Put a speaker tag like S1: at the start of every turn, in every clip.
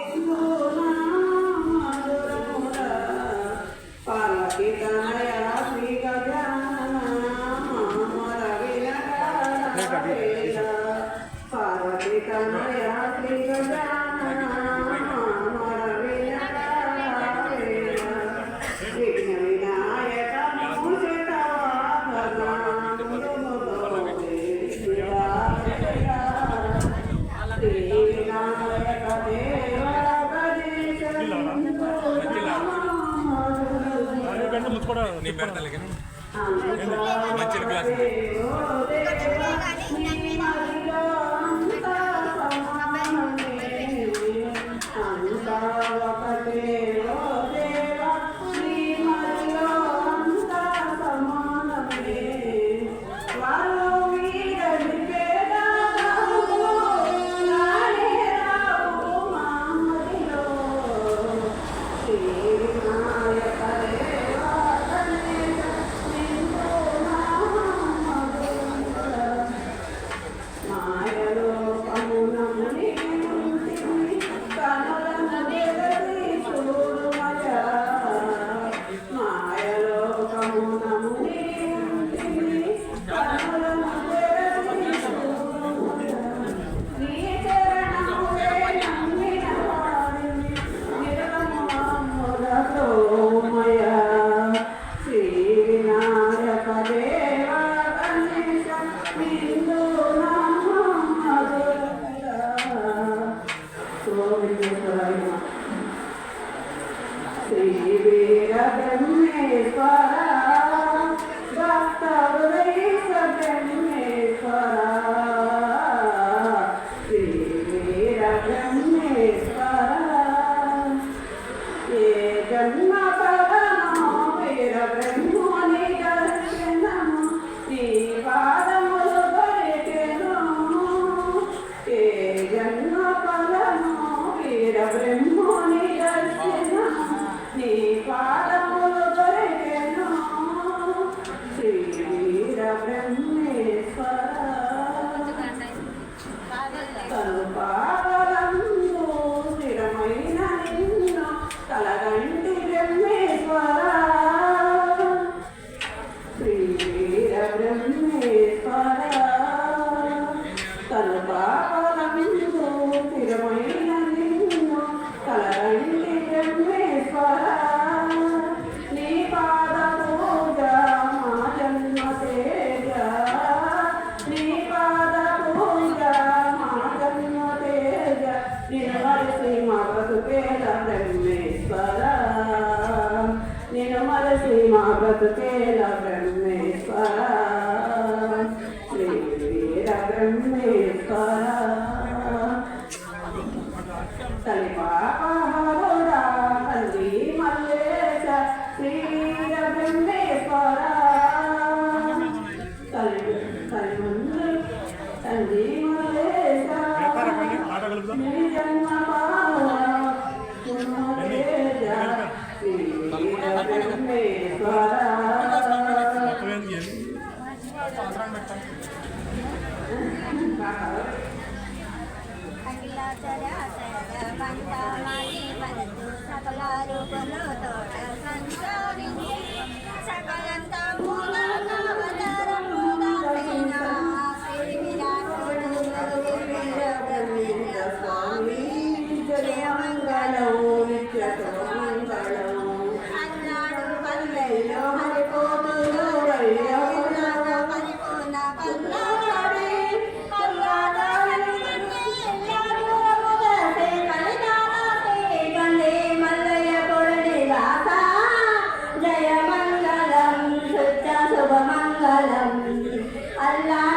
S1: Lord. Мантель Глазин.
S2: సకల రూపంలో తోట సంచారించి సకలంత
S3: Allah,
S4: alam.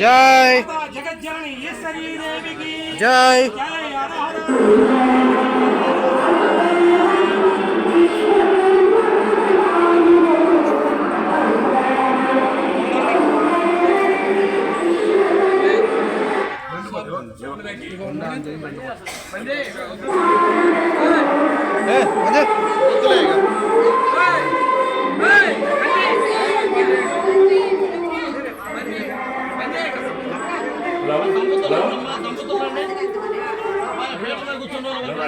S4: जय जय
S3: बंदे
S4: बंदे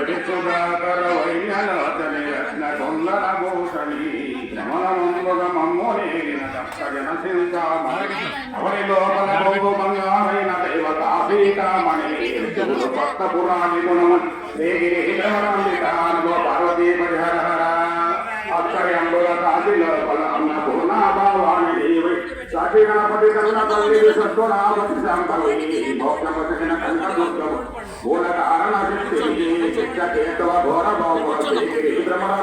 S4: మాతా సుధాకర ఈశ్వరీ దేవికి
S3: జై
S5: లోపల బంగారైన పురాణి గుణమన్ పార్వతీ పరిహర అక్కడి అంబుల కాశీ లోపల అన్న సాక్షి గణపతి కరుణ తల్లి సద్గుణాపతి సంభవి మోక్షపతిన మూల కారణ శక్తి కేతవ ఘోర అన్నమాన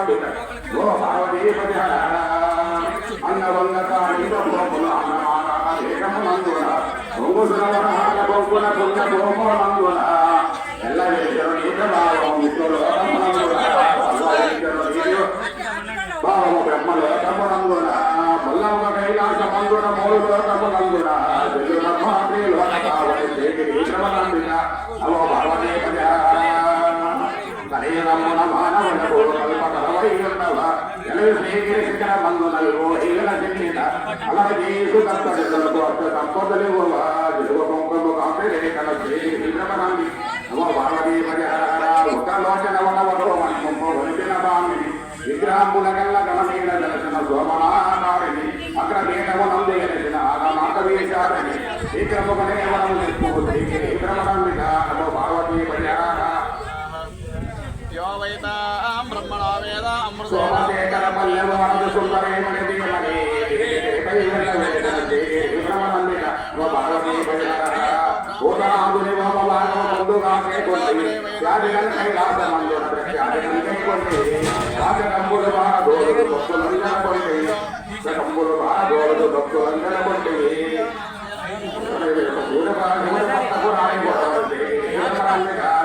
S5: చిన్నిత అలవజీసు తత్వజలకు అర్థ సంపదలివ్వవ దిలువ కొంకము కాంతిరేఖల శ్రీగిరి క్రమనంది నమో పరిహార ఉత్తరలోచన వనవరో మన్మో వనిపిన బామిని విగ్రహముల గల్ల దర్శన సోమనాకారిణి అగ్రపీఠము నందు ఎలిసిన ఆగమాకవీశారిణి విగ్రహమునే వనము నిత్యము శ్రీగిరి ಆಗಿಕೊಂಡಿದ್ದೀವಿ ಯಾರಿಗಾದ್ರೂ ಕೈ ಲಾಭ ಮಾಡಿ ಯಾರಿಗಾದ್ರೂ ಕೈಕೊಂಡಿ ರಾಜ ಕಂಬುಲು ಬಹಳ ಗೋಲದು ಭಕ್ತುಲನ್ನ ಕೊಂಡಿ ಕಂಬುಲು ಬಹಳ ಗೋಲದು ಭಕ್ತುಲನ್ನ ಕೊಂಡಿ ದೂರ ಬಹಳ ದೂರ ಭಕ್ತರು ಆಗಿದ್ದಾರೆ